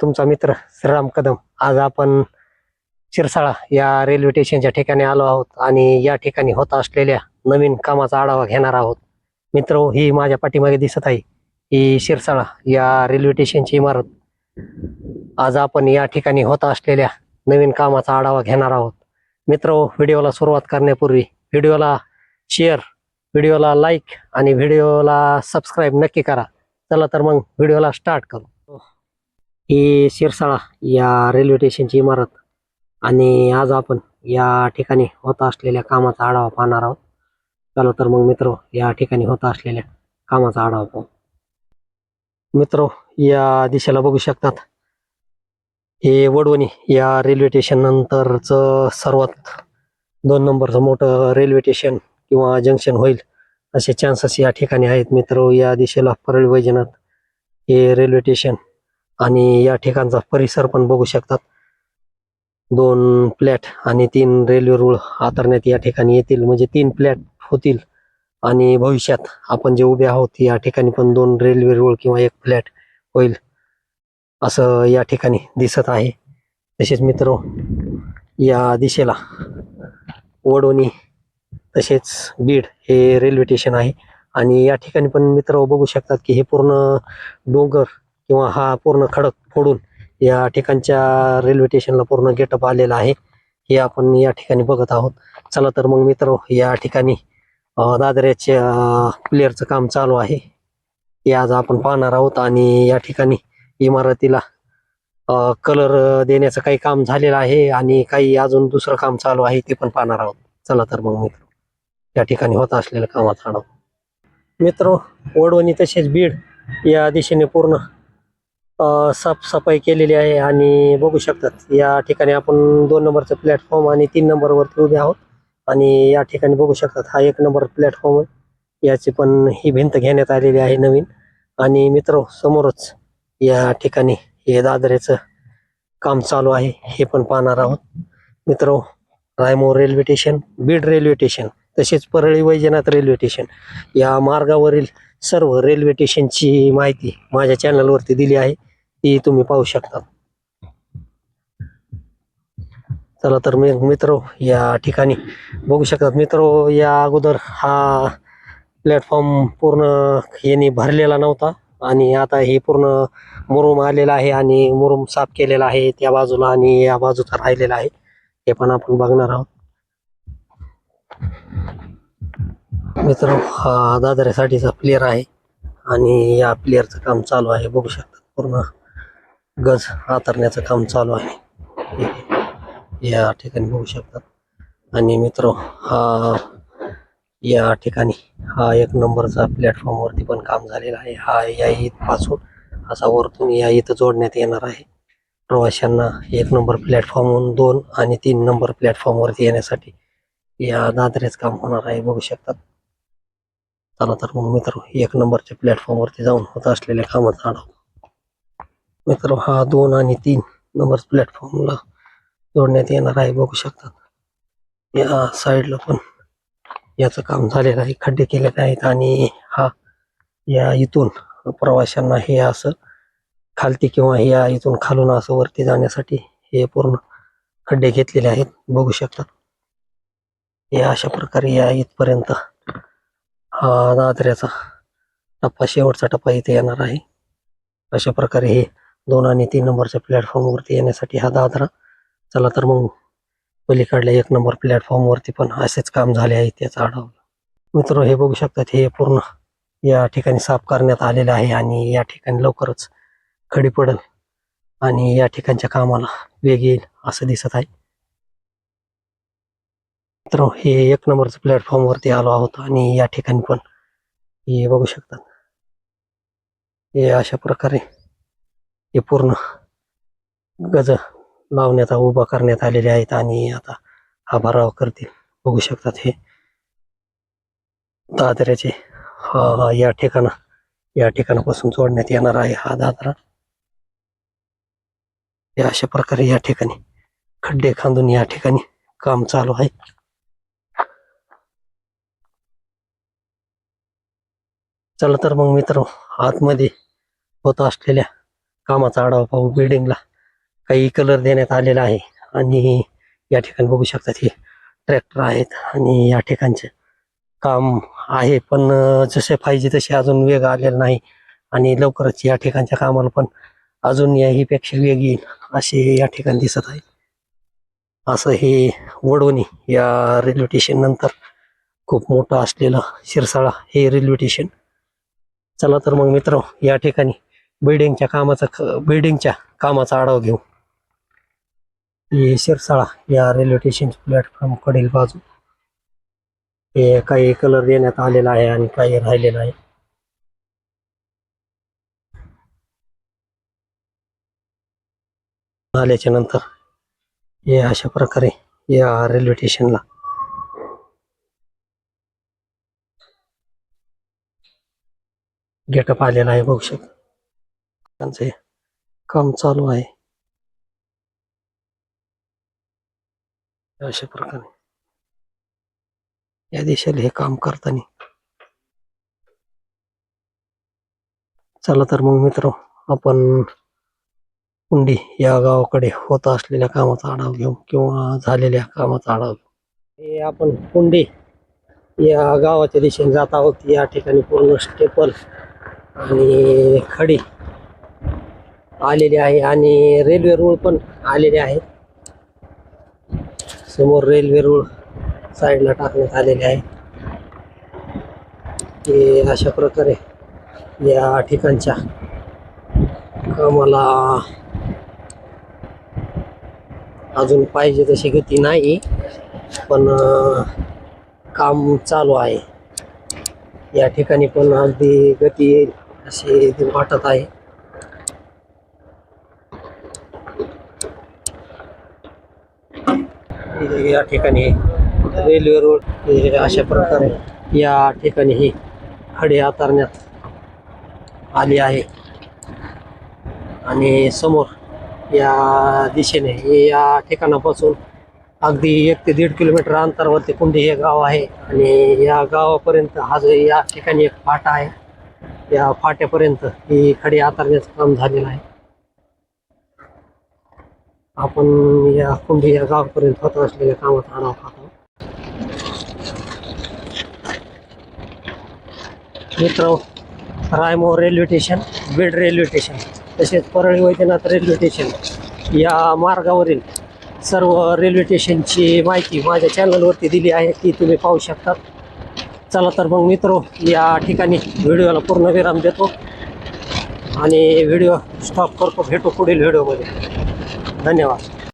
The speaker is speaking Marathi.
तुमचा मित्र श्रीराम कदम. आज आपण शिरसाळा या रेल्वे स्टेशनच्या ठिकाणी आलो आहोत आणि या ठिकाणी होत असलेल्या नवीन कामाचा आढावा घेणार आहोत. मित्र ही माझ्या पाठीमागे दिसत आहे ही शिरसाळा या रेल्वे स्टेशनची इमारत. आज आपण या ठिकाणी होत असलेल्या नवीन कामाचा आढावा घेणार आहोत. मित्र व्हिडिओला सुरुवात करण्यापूर्वी व्हिडिओला शेअर व्हिडिओला लाईक आणि व्हिडिओला सबस्क्राईब नक्की करा. चला तर मग व्हिडिओला स्टार्ट करू. ही शिरसाळा या रेल्वे स्टेशनची इमारत. आणि आज आपण या ठिकाणी होत असलेल्या कामाचा आढावा पाहणार आहोत. चला तर मग मित्र या ठिकाणी होत असलेल्या कामाचा आढावा पाहू. मित्र या दिशेला बघू शकतात. हे वडवणी या रेल्वे स्टेशन नंतरचं सर्वात दोन नंबरचं मोठं रेल्वे स्टेशन किंवा जंक्शन होईल असे चान्सेस या ठिकाणी आहेत मित्र. या दिशेला परळी वैजनाथ हे रेल्वे स्टेशन आणि या ठिकाणचा परिसर पण बघू शकतात. दोन फ्लॅट आणि तीन रेल्वे रूळ आतरण्यात या ठिकाणी येतील. म्हणजे तीन फ्लॅट होतील आणि भविष्यात आपण जे उभे आहोत या ठिकाणी पण दोन रेल्वे रूळ किंवा एक फ्लॅट होईल असं या ठिकाणी दिसत आहे. तसेच मित्र या दिशेला वडोणी तसेच बीड हे रेल्वे स्टेशन आहे. आणि या ठिकाणी पण मित्र बघू शकतात की हे पूर्ण डोंगर किंवा हा पूर्ण खडक फोडून या ठिकाणच्या रेल्वे स्टेशनला पूर्ण गेटअप आलेला आहे. हे आपण या ठिकाणी बघत आहोत. चला तर मग मित्र या ठिकाणी दादऱ्याच्या प्लेअरचं काम चालू आहे. हे आज आपण पाहणार आहोत आणि या ठिकाणी इमारतीला कलर देण्याचं काही काम झालेलं आहे आणि काही अजून दुसरं काम चालू आहे ते पण पाहणार आहोत. चला तर मग मित्र या ठिकाणी होत असलेलं कामात आढावा मित्र वडवणी तसेच बीड या दिशेने पूर्ण साफसफाई केलेली आहे आणि बघू शकतात. या ठिकाणी आपण दोन नंबरचं प्लॅटफॉर्म आणि तीन नंबरवरती उभे आहोत. आणि या ठिकाणी बघू शकतात हा एक नंबर प्लॅटफॉर्म आहे. याची पण ही भिंत घेण्यात आलेली आहे नवीन. आणि मित्र समोरच या ठिकाणी हे दादऱ्याचं काम चालू आहे हे पण पाहणार आहोत. मित्र Raimor railway station Beed railway station. तसेच परळी वैजनाथ रेल्वे स्टेशन या मार्गावरील सर्व रेल्वे स्टेशनची माहिती माझ्या चॅनलवरती दिली आहे. ती तुम्ही पाहू शकता. चला तर मी मित्र या ठिकाणी बघू शकतात मित्र या अगोदर हा प्लॅटफॉर्म पूर्ण यांनी भरलेला नव्हता आणि आता हे पूर्ण मुरुम आलेला आहे आणि मुरुम साफ केलेला आहे त्या बाजूला आणि या बाजूचा राहिलेला आहे. हे पण आपण बघणार आहोत. मित्र हा दादऱ्यासाठीचा प्लेअर आहे आणि या प्लेअरचं काम चालू आहे. बघू शकतात पूर्ण गज हातरण्याचं काम चालू आहे. या ठिकाणी बघू शकतात आणि मित्र हा या ठिकाणी हा एक नंबरचा प्लॅटफॉर्मवरती पण काम झालेला आहे. हा या इथपासून असा वरतून या इथं जोडण्यात येणार आहे. प्रवाशांना एक नंबर प्लॅटफॉर्म दोन आणि तीन नंबर प्लॅटफॉर्मवरती येण्यासाठी या दादरेच काम होणार आहे बघू शकतात. चला तर मग मित्र एक नंबरच्या प्लॅटफॉर्म वरती जाऊन होत असलेल्या कामाचा आढावा. मित्र हा दोन आणि तीन नंबर प्लॅटफॉर्मला जोडण्यात येणार आहे बघू शकतात. या साईडला पण याचं काम झालेलं आहे खड्डे केलेले आहेत आणि हा या इथून प्रवाशांना हे असं खालती किंवा या इथून खालून असं वरती जाण्यासाठी हे पूर्ण खड्डे घेतलेले आहेत बघू शकतात. या अशा प्रकारे या इथपर्यंत हा दादऱ्याचा टप्पा शेवटचा टप्पा इथे येणार आहे. अशा प्रकारे हे दोन आणि तीन नंबरच्या प्लॅटफॉर्मवरती येण्यासाठी हा दादरा. चला तर मग पलीकडल्या एक नंबर प्लॅटफॉर्मवरती पण असेच काम झाले आहे त्याचा आढावा. मित्र हे बघू शकतात हे पूर्ण या ठिकाणी साफ करण्यात आलेलं आहे आणि या ठिकाणी लवकरच खडी पडेल आणि या ठिकाणच्या कामाला वेग येईल असं दिसत आहे. मित्र हे एक नंबरचं प्लॅटफॉर्म वरती आलो आहोत आणि या ठिकाणी पण हे बघू शकतात. हे अशा प्रकारे हे पूर्ण गज लावण्यात उभा करण्यात आलेले आहेत आणि आता हा भराव करतील. बघू शकतात हे. दादऱ्याचे हा या ठिकाणा या ठिकाणापासून जोडण्यात येणार आहे हा दादरा. हे अशा प्रकारे या ठिकाणी खड्डे खांदून या ठिकाणी काम चालू आहे. चला तर मग मित्र आतमध्ये होत असलेल्या कामाचा आढावा पाहू. बिल्डिंगला काही कलर देण्यात आलेला आहे. आणि या ठिकाणी बघू शकतात हे ट्रॅक्टर आहेत आणि या ठिकाणचे काम आहे. पण जसे पाहिजे तसे अजून वेग आलेला नाही. आणि लवकरच या ठिकाणच्या कामाला पण अजून याहीपेक्षा वेग येईल असे या ठिकाणी दिसत आहे. असं हे वडवणी या रेल्वे स्टेशन नंतर खूप मोठं असलेलं शिरसाळा हे रेल्वे स्टेशन चला तर मग मित्र या ठिकाणी बिल्डिंगच्या कामाचा बिल्डिंगच्या कामाचा आढावा घेऊ. हे शिरसाळा या रेल्वे स्टेशन प्लॅटफॉर्म कडील बाजू. हे काही कलर देण्यात आलेला आहे आणि काही राहिलेला आहे. आल्याच्यानंतर हे अशा प्रकारे या रेल्वे स्टेशनला गेटअप आलेला आहे बघू शकता. त्यांचं काम चालू आहे. अशा प्रकारे. या दिशेला हे काम करताना. चला तर मग मित्र आपण कुंडी या गावाकडे होत असलेल्या कामाचा आढावा घेऊ किंवा झालेल्या कामाचा आढावा घेऊ. हे आपण कुंडी या गावाच्या दिशेने जात आहोत. या ठिकाणी पूर्ण स्टेपल आणि खडी आलेली आहे आणि रेल्वे रूळ पण आलेले आहे. समोर रेल्वे रूळ साईडला टाकण्यात आलेले आहे. ते अशा प्रकारे या ठिकाणच्या कामाला अजून पाहिजे तशी गती नाही पण काम चालू आहे. या ठिकाणी पण अगदी गती येईल. असे वाटत आहे. या ठिकाणी रेल्वे रोड अशा प्रकारे या ठिकाणी ही खडे आतरण्यात आली आहे. आणि समोर या दिशेने या ठिकाणापासून अगदी एक ते दीड किलोमीटर अंतरावरती कुंडी हे गाव आहे. आणि या गावापर्यंत हा जो या ठिकाणी एक फाटा आहे या फाट्यापर्यंत ही खडी आतारण्याचं काम झालेलं आहे. आपण या कुंभी या गावापर्यंत होत असलेल्या कामात आढावा पाहतो. मित्र Raimor railway station Beed railway station तसेच परळी वैद्यनाथ रेल्वे स्टेशन या मार्गावरील सर्व रेल्वे स्टेशनची माहिती माझ्या चॅनलवरती दिली आहे ती तुम्ही पाहू शकता चला तर मग मित्र या ठिकाणी व्हिडिओला पूर्ण विराम देतो. आणि व्हिडिओ स्टॉप करतो. भेटू पुढील व्हिडिओमध्ये. धन्यवाद.